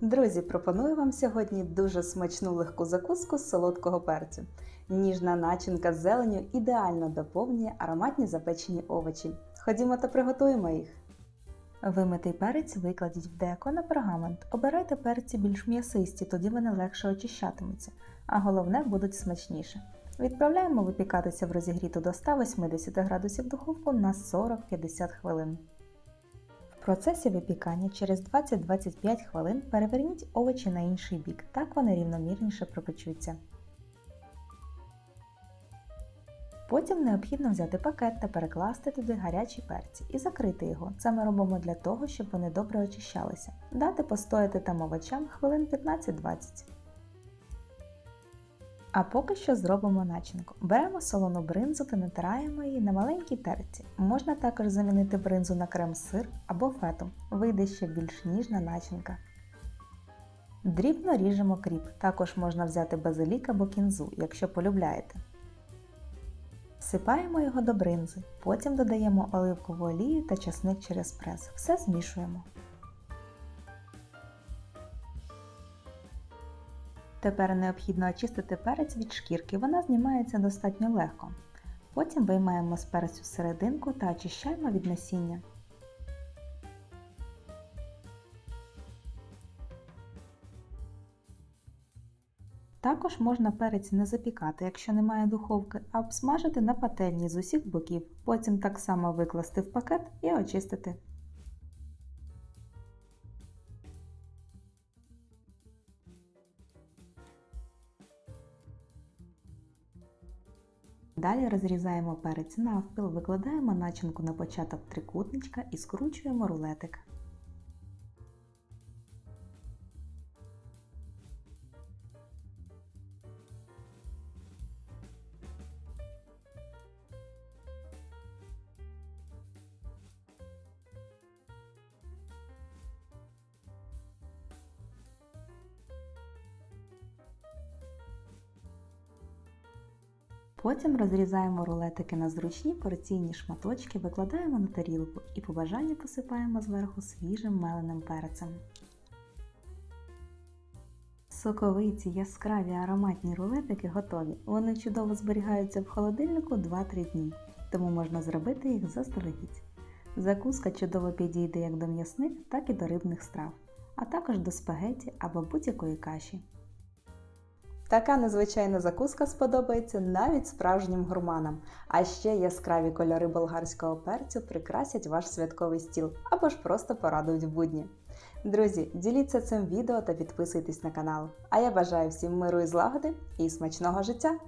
Друзі, пропоную вам сьогодні дуже смачну легку закуску з солодкого перцю. Ніжна начинка з зеленю ідеально доповнює ароматні запечені овочі. Ходімо та приготуємо їх. Вимитий перець викладіть в деко на пергамент. Обирайте перці більш м'ясисті, тоді вони легше очищатимуться, а головне будуть смачніше. Відправляємо випікатися в розігріту до 180 градусів духовку на 40-50 хвилин. Процесі випікання через 20-25 хвилин переверніть овочі на інший бік, так вони рівномірніше пропечуться. Потім необхідно взяти пакет та перекласти туди гарячі перці і закрити його. Це ми робимо для того, щоб вони добре очищалися. Дати постояти там овочам хвилин 15-20. А поки що зробимо начинку. Беремо солону бринзу та натираємо її на маленькій терці. Можна також замінити бринзу на крем-сир або фету. Вийде ще більш ніжна начинка. Дрібно ріжемо кріп. Також можна взяти базилік або кінзу, якщо полюбляєте. Всипаємо його до бринзи, потім додаємо оливкову олію та часник через прес. Все змішуємо. Тепер необхідно очистити перець від шкірки, вона знімається достатньо легко. Потім виймаємо з перцю серединку та очищаємо від насіння. Також можна перець не запікати, якщо немає духовки, а обсмажити на пательні з усіх боків, потім так само викласти в пакет і очистити. Далі розрізаємо перець навпіл, викладаємо начинку на початок трикутничка і скручуємо рулетик. Потім розрізаємо рулетики на зручні порційні шматочки, викладаємо на тарілку і по бажанню посипаємо зверху свіжим меленим перцем. Соковиті, яскраві ароматні рулетики готові. Вони чудово зберігаються в холодильнику 2-3 дні, тому можна зробити їх заздалегідь. Закуска чудово підійде як до м'ясних, так і до рибних страв, а також до спагеті або будь-якої каші. Така незвичайна закуска сподобається навіть справжнім гурманам. А ще яскраві кольори болгарського перцю прикрасять ваш святковий стіл або ж просто порадують в будні. Друзі, діліться цим відео та підписуйтесь на канал. А я бажаю всім миру і злагоди і смачного життя!